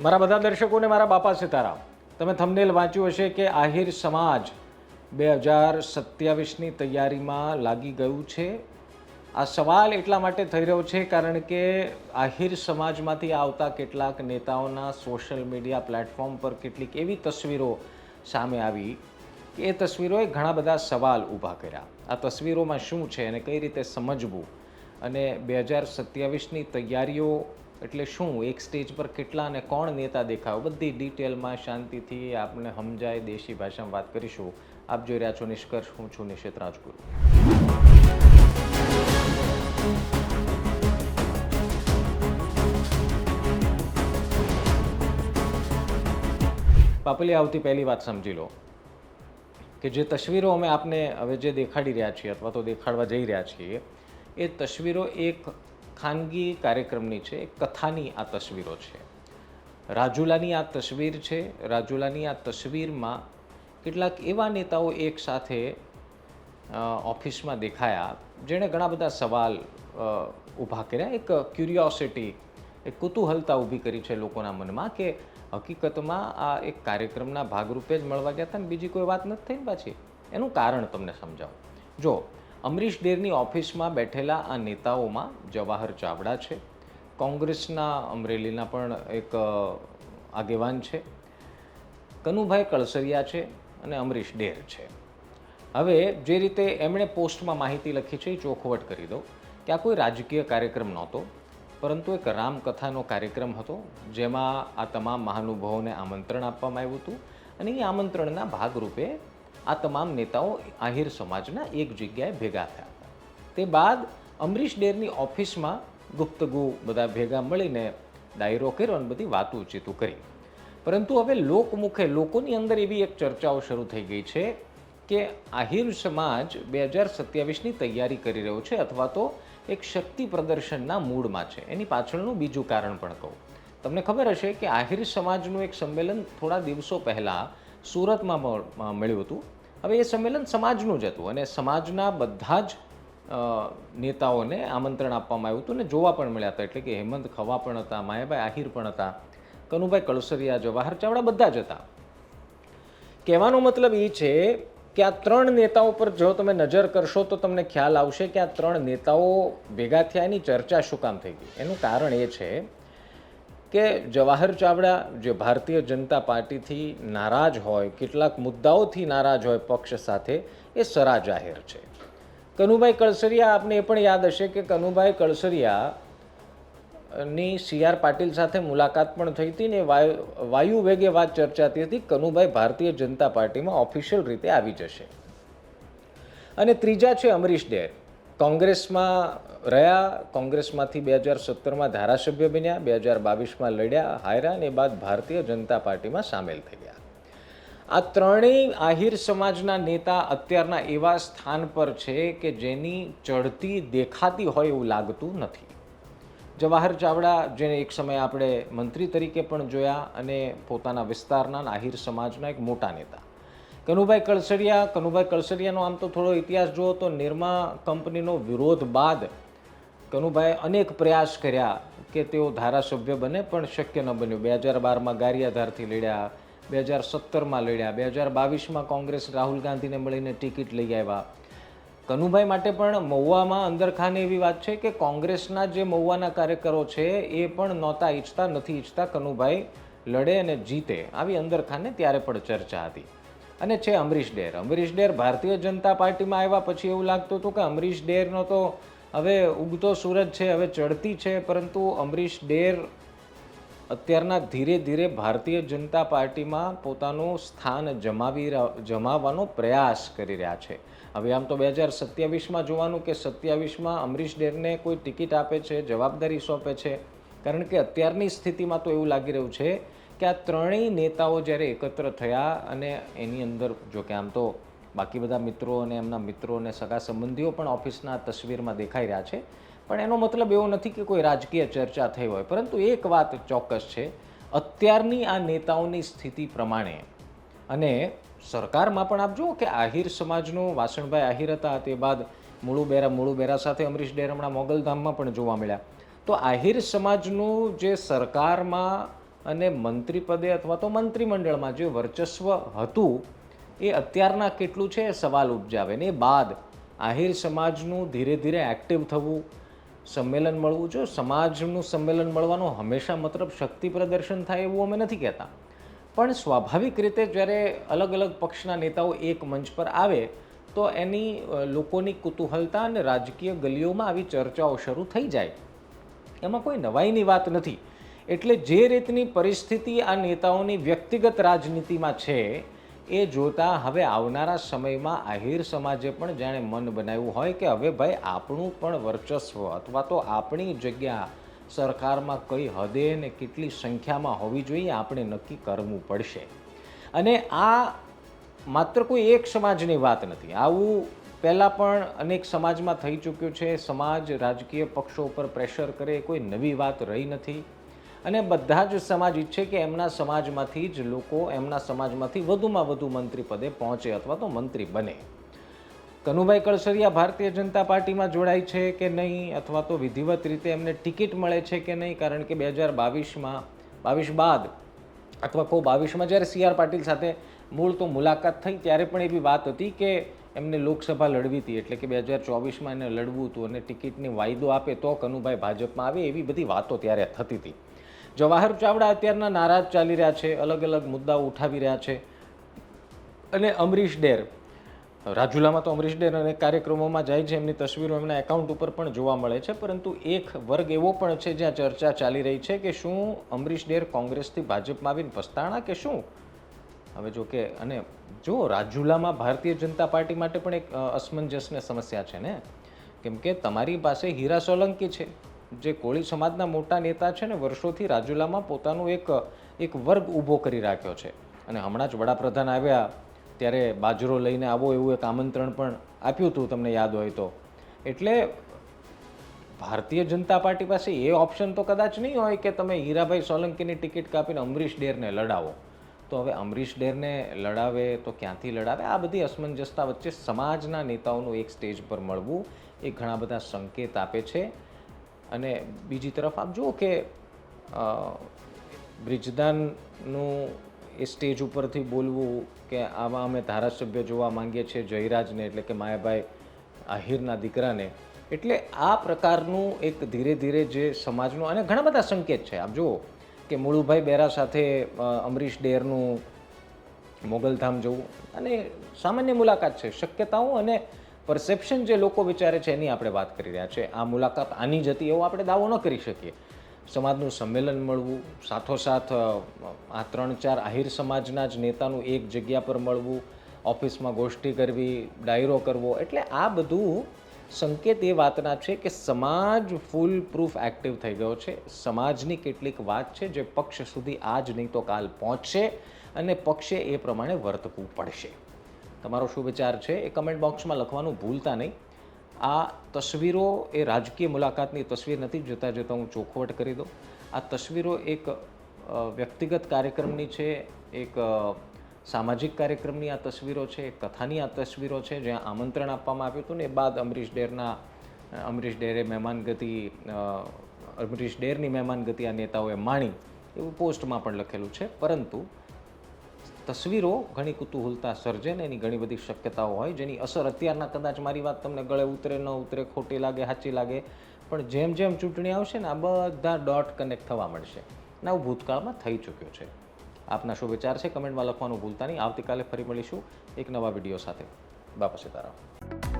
મારા બધા દર્શકોને મારા બાપા સીતારામ, તમે થંબનેલ વાંચ્યું હશે કે આહિર સમાજ બે હજાર સત્યાવીસની તૈયારીમાં લાગી ગયું છે. આ સવાલ એટલા માટે થઈ રહ્યો છે કારણ કે આહિર સમાજમાંથી આવતા કેટલાક નેતાઓના સોશિયલ મીડિયા પ્લેટફોર્મ પર કેટલીક એવી તસવીરો સામે આવી કે એ તસવીરોએ ઘણા બધા સવાલ ઊભા કર્યા. આ તસવીરોમાં શું છે અને કઈ રીતે સમજવું? અને બે હજાર સત્યાવીસની તૈયારીઓ એટલે શું? એક સ્ટેજ પર કેટલા અને કોણ નેતા દેખાવ? બધી ડિટેલમાં શાંતિથી આપને સમજાય દેશી ભાષામાં વાત કરીશું. આપ જોઈ રહ્યા છો નિષ્કર્ષ, હું છું નિશિત રાજગુરુ. પાપલી આવતી પહેલી વાત સમજી લો. કે જે તસવીરો અમે આપને હવે જે દેખાડી રહ્યા છીએ, અથવા તો દેખાડવા જઈ રહ્યા છીએ, એ તસવીરો એક ખાનગી કાર્યક્રમની છે કથાની આ તસવીરો છે. રાજુલાની આ તસવીર છે, રાજુલાની આ તસવીરમાં કેટલાક એવા નેતાઓ એકસાથે ઓફિસમાં દેખાયા, જેણે ઘણા બધા સવાલ ઊભા કર્યા. એક ક્યુરિયોસિટી એક કુતૂહલતા ઊભી કરી છે લોકોના મનમાં કે હકીકતમાં આ એક કાર્યક્રમના ભાગરૂપે જ મળવા ગયા હતા ને બીજી કોઈ વાત નથી થઈ પાછી? એનું કારણ તમને સમજાવું. જો અમરીશ ડેરની ઓફિસમાં બેઠેલા આ નેતાઓમાં જવાહર ચાવડા છે. કોંગ્રેસના અમરેલીના પણ એક આગેવાન છે. કનુભાઈ કળસરિયા છે અને અમરીશ ડેર છે. હવે જે રીતે એમણે પોસ્ટમાં માહિતી લખી છે એ ચોખવટ કરી દો કે આ કોઈ રાજકીય કાર્યક્રમ નહોતો, પરંતુ એક રામકથાનો કાર્યક્રમ હતો જેમાં આ તમામ મહાનુભાવોને આમંત્રણ આપવામાં આવ્યું હતું અને એ આમંત્રણના ભાગરૂપે આ તમામ નેતાઓ આહિર સમાજના એક જગ્યાએ ભેગા થયા હતા. તે બાદ અમરીશ ડેરની ઓફિસમાં ગુપ્તગુ બધા ભેગા મળીને ડાયરો કર્યો અને બધી વાતો ચીતું કરી. પરંતુ હવે લોકમુખે લોકોની અંદર એવી એક ચર્ચાઓ શરૂ થઈ ગઈ છે કે આહિર સમાજ બે હજાર સત્યાવીસની તૈયારી કરી રહ્યો છે અથવા તો એક શક્તિ પ્રદર્શનના મૂડમાં છે. એની પાછળનું બીજું કારણ પણ કહું. તમને ખબર હશે કે આહિર સમાજનું એક સંમેલન થોડા દિવસો પહેલાં સુરતમાં મળ્યું હતું. હવે એ સંમેલન સમાજનું જ હતું અને સમાજના બધા જ નેતાઓને આમંત્રણ આપવામાં આવ્યું હતું ને જોવા પણ મળ્યા હતા. એટલે કે હેમંત ખવા પણ હતા, માયાભાઈ આહિર પણ હતા, કનુભાઈ કળસરિયા જવાહર ચાવડા બધા જ હતા. કહેવાનો મતલબ એ છે કે આ ત્રણ નેતાઓ પર જો તમે નજર કરશો તો તમને ખ્યાલ આવશે કે આ ત્રણ નેતાઓ ભેગા થયા એની ચર્ચા શું કામ થઈ ગઈ. એનું કારણ એ છે કે જવાહર ચાવડા જે ભારતીય જનતા પાર્ટીથી નારાજ હોય, કેટલાક મુદ્દાઓથી નારાજ હોય પક્ષ સાથે, એ સરા જાહેર છે. કનુભાઈ કળસરિયા, આપને એ પણ યાદ હશે કે કનુભાઈ કળસરિયા ની સી પાટીલ સાથે મુલાકાત પણ થઈ હતી ને વાયુ વાયુ વેગે વાત ચર્ચાતી હતી. કનુભાઈ ભારતીય જનતા પાર્ટીમાં ઓફિશિયલ રીતે આવી જશે. અને ત્રીજા છે અમરીશ ડેર કોંગ્રેસમાં રહ્યા, કોંગ્રેસમાંથી બે હજાર સત્તરમાં ધારાસભ્ય બન્યા, બે હજાર બાવીસમાં લડ્યા, હાર્યા અને બાદ ભારતીય જનતા પાર્ટીમાં સામેલ થઈ ગયા. આ ત્રણેય આહિર સમાજના નેતા અત્યારના એવા સ્થાન પર છે કે જેની ચડતી દેખાતી હોય એવું લાગતું નથી. જવાહર ચાવડા, જેને એક સમયે આપણે મંત્રી તરીકે પણ જોયા અને પોતાના વિસ્તારના આહિર સમાજના એક મોટા નેતા. કનુભાઈ કળસરિયા કનુભાઈ કળસરિયાનો આમ તો થોડો ઇતિહાસ જુઓ તો નિરમા કંપનીનો વિરોધ બાદ કનુભાઈ અનેક પ્રયાસ કર્યા કે તેઓ ધારાસભ્ય બને, પણ શક્ય ન બન્યું. બે હજાર બારમાં ગારિયાધારથી લડ્યા, બે હજાર સત્તરમાં લડ્યા, બે હજાર બાવીસમાં કોંગ્રેસ રાહુલ ગાંધીને મળીને ટિકિટ લઈ આવ્યા. કનુભાઈ માટે પણ મહુવામાં અંદરખાને એવી વાત છે કે કોંગ્રેસના જે મહુવાના કાર્યકરો છે એ પણ નહોતા ઈચ્છતા, નથી ઈચ્છતા કનુભાઈ લડે અને જીતે. આવી અંદરખાને ત્યારે પણ ચર્ચા હતી. અને છે અમરીશ ડેર. અમરીશ ડેર ભારતીય જનતા પાર્ટીમાં આવ્યા પછી એવું લાગતું હતું કે અમરીશ ડેરનો તો હવે ઉગતો સૂરજ છે, હવે ચડતી છે, પરંતુ અમરીશ ડેર અત્યારના ધીરે ધીરે ભારતીય જનતા પાર્ટીમાં પોતાનું સ્થાન જમાવી જમાવવાનો પ્રયાસ કરી રહ્યા છે. હવે આમ તો બે હજાર સત્યાવીસમાં જોવાનું કે સત્યાવીસમાં અમરીશ ડેરને કોઈ ટિકિટ આપે છે, જવાબદારી સોંપે છે? કારણ કે અત્યારની સ્થિતિમાં તો એવું લાગી રહ્યું છે કે આ ત્રણેય નેતાઓ જ્યારે એકત્ર થયા અને એની અંદર જો કે આમ તો બાકી બધા મિત્રો અને એમના મિત્રો અને સગા સંબંધીઓ પણ ઓફિસના તસવીરમાં દેખાઈ રહ્યા છે, પણ એનો મતલબ એવો નથી કે કોઈ રાજકીય ચર્ચા થઈ હોય. પરંતુ એક વાત ચોક્કસ છે, અત્યારની આ નેતાઓની સ્થિતિ પ્રમાણે. અને સરકારમાં પણ આપ જુઓ કે આહિર સમાજનું વાસણભાઈ આહિર હતા, તે બાદ મુળુબેરા મુળુબેરા સાથે અમરીશ ડેર હમણાં મોગલધામમાં પણ જોવા મળ્યા. તો આહિર સમાજનું જે સરકારમાં અને મંત્રીપદે અથવા તો મંત્રીમંડળમાં જે વર્ચસ્વ હતું, એ અત્યારના કેટલું છે? સવાલ ઉપજાવે ને બાદ આહિર સમાજનું ધીરે ધીરે એક્ટિવ થવું, સંમેલન મળવું. જો સમાજનું સંમેલન મળવાનો હંમેશા મતલબ શક્તિ પ્રદર્શન થાય એવું અમે નથી કહેતા. પણ સ્વાભાવિક રીતે જ્યારે અલગ અલગ પક્ષના નેતાઓ એક મંચ પર આવે, તો એની લોકોની કુતૂહલતા અને રાજકીય ગલીઓમાં આવી ચર્ચાઓ શરૂ થઈ જાય. એમાં કોઈ નવાઈની વાત નથી. એટલે જે રીતની પરિસ્થિતિ આ નેતાઓની વ્યક્તિગત રાજનીતિમાં છે, એ જોતા હવે આવનારા સમયમાં આહિર સમાજે પણ જાણે મન બનાવ્યું હોય કે હવે ભાઈ આપણું પણ વર્ચસ્વ અથવા તો આપણી જગ્યા સરકારમાં કઈ હદે ને કેટલી સંખ્યામાં હોવી જોઈએ આપણે નક્કી કરવું પડશે. અને આ માત્ર કોઈ એક સમાજની વાત નથી. આવું પહેલાં પણ અનેક સમાજમાં થઈ ચૂક્યું છે. સમાજ રાજકીય પક્ષો ઉપર પ્રેશર કરે, કોઈ નવી વાત રહી નથી. અને બધા જ સમાજ ઈચ્છે કે એમના સમાજમાંથી જ લોકો એમના સમાજમાંથી વધુમાં વધુ મંત્રી પદે પહોંચે અથવા તો મંત્રી બને. કનુભાઈ કળસરિયા ભારતીય જનતા પાર્ટીમાં જોડાય છે કે નહીં અથવા તો વિધિવત રીતે એમને ટિકિટ મળે છે કે નહીં? કારણ કે બે હજાર બાવીસમાં, બાવીસ બાદ અથવા કહું બાવીસમાં જ્યારે સી આર પાટીલ સાથે મૂળ તો મુલાકાત થઈ ત્યારે પણ એવી વાત હતી કે એમને લોકસભા લડવી હતી. એટલે કે બે હજાર ચોવીસમાં એને લડવું હતું અને ટિકિટની વાયદો આપે તો કનુભાઈ ભાજપમાં આવે એવી બધી વાતો ત્યારે થતી હતી. જવાહર ચાવડા અત્યારના નારાજ ચાલી રહ્યા છે, અલગ અલગ મુદ્દાઓ ઉઠાવી રહ્યા છે. અને અમરીશ ડેર, રાજુલામાં તો અમરીશ ડેર અને કાર્યક્રમોમાં જાય છે, એમની તસવીરો એમના એકાઉન્ટ ઉપર પણ જોવા મળે છે, પરંતુ એક વર્ગ એવો પણ છે જ્યાં ચર્ચા ચાલી રહી છે કે શું અમરીશ ડેર કોંગ્રેસથી ભાજપમાં આવીને પસ્તાણા કે શું? હવે જો કે, અને જો રાજુલામાં ભારતીય જનતા પાર્ટી માટે પણ એક અસમંજસને સમસ્યા છે ને? કેમ કે તમારી પાસે હીરા સોલંકી છે. જે કોળી સમાજના મોટા નેતા છે ને, વર્ષોથી રાજુલામાં પોતાનું એક એક વર્ગ ઊભો કરી રાખ્યો છે. અને હમણાં જ વડાપ્રધાન આવ્યા, ત્યારે બાજરો લઈને આવો એવું એક આમંત્રણ પણ આપ્યું હતું તમને યાદ હોય તો. એટલે ભારતીય જનતા પાર્ટી પાસે એ ઓપ્શન તો કદાચ નહીં હોય કે તમે હીરાભાઈ સોલંકીની ટિકિટ કાપીને અમરીશ ડેરને લડાવો. તો હવે અમરીશ ડેરને લડાવે તો ક્યાંથી લડાવે? આ બધી અસમંજસતા વચ્ચે સમાજના નેતાઓનું એક સ્ટેજ પર મળવું એ ઘણા બધા સંકેત આપે છે. અને બીજી તરફ આપ જુઓ કે બ્રિજદાનનું એ સ્ટેજ ઉપરથી બોલવું કે આમાં અમે ધારાસભ્ય જોવા માંગીએ છીએ જયરાજને એટલે કે માયાભાઈ આહિરના દીકરાને, એટલે આ પ્રકારનું એક ધીરે ધીરે જે સમાજનું અને ઘણા બધા સંકેત છે. આપ જુઓ કે મુળુભાઈ બેરા સાથે અમરીશ ડેરનું મોગલધામ જવું અને સામાન્ય મુલાકાત છે, શક્યતાઓ અને પરસેપ્શન જે લોકો વિચારે છે એની આપણે વાત કરી રહ્યા છે. આ મુલાકાત આની જતી એવો આપણે દાવો ન કરી શકીએ. સમાજનું સંમેલન મળવું, સાથોસાથ આ ત્રણ ચાર આહિર સમાજના જ નેતાનું એક જગ્યા પર મળવું, ઓફિસમાં ગોષ્ઠી કરવી, ડાયરો કરવો, એટલે આ બધું સંકેત એ વાતના છે કે સમાજ ફૂલ પ્રૂફ એક્ટિવ થઈ ગયો છે. સમાજની કેટલીક વાત છે જે પક્ષ સુધી આજ નહીં તો કાલ પહોંચશે અને પક્ષે એ પ્રમાણે વર્તવું પડશે. તમારો શું વિચાર છે એ કમેન્ટ બોક્સમાં લખવાનું ભૂલતા નહીં. આ તસવીરો એ રાજકીય મુલાકાતની તસવીર નથી, જતાં જતાં હું ચોખવટ કરી દઉં. આ તસવીરો એક વ્યક્તિગત કાર્યક્રમની છે, એક સામાજિક કાર્યક્રમની આ તસવીરો છે, એક કથાની આ તસવીરો છે, જ્યાં આમંત્રણ આપવામાં આવ્યું હતું ને એ બાદ અમરીશ ડેરના, અમરીશ ડેરે મહેમાનગતિ અમરીશ ડેરની મહેમાનગતિ આ નેતાઓએ માણી, એવું પોસ્ટમાં પણ લખેલું છે. પરંતુ તસવીરો ઘણી કુતૂહલતા સર્જે ને એની ઘણી બધી શક્યતાઓ હોય, જેની અસર અત્યારના કદાચ મારી વાત તમને ગળે ઉતરે, ન ઉતરે, ખોટી લાગે, સાચી લાગે, પણ જેમ જેમ ચૂંટણી આવશે ને આ બધા ડોટ કનેક્ટ થવા મળશે ને આવું ભૂતકાળમાં થઈ ચૂક્યો છે. આપના શું વિચાર છે, કમેન્ટમાં લખવાનું ભૂલતા નહીં. આવતીકાલે ફરી મળીશું એક નવા વીડિયો સાથે. બાપા સીતારામ.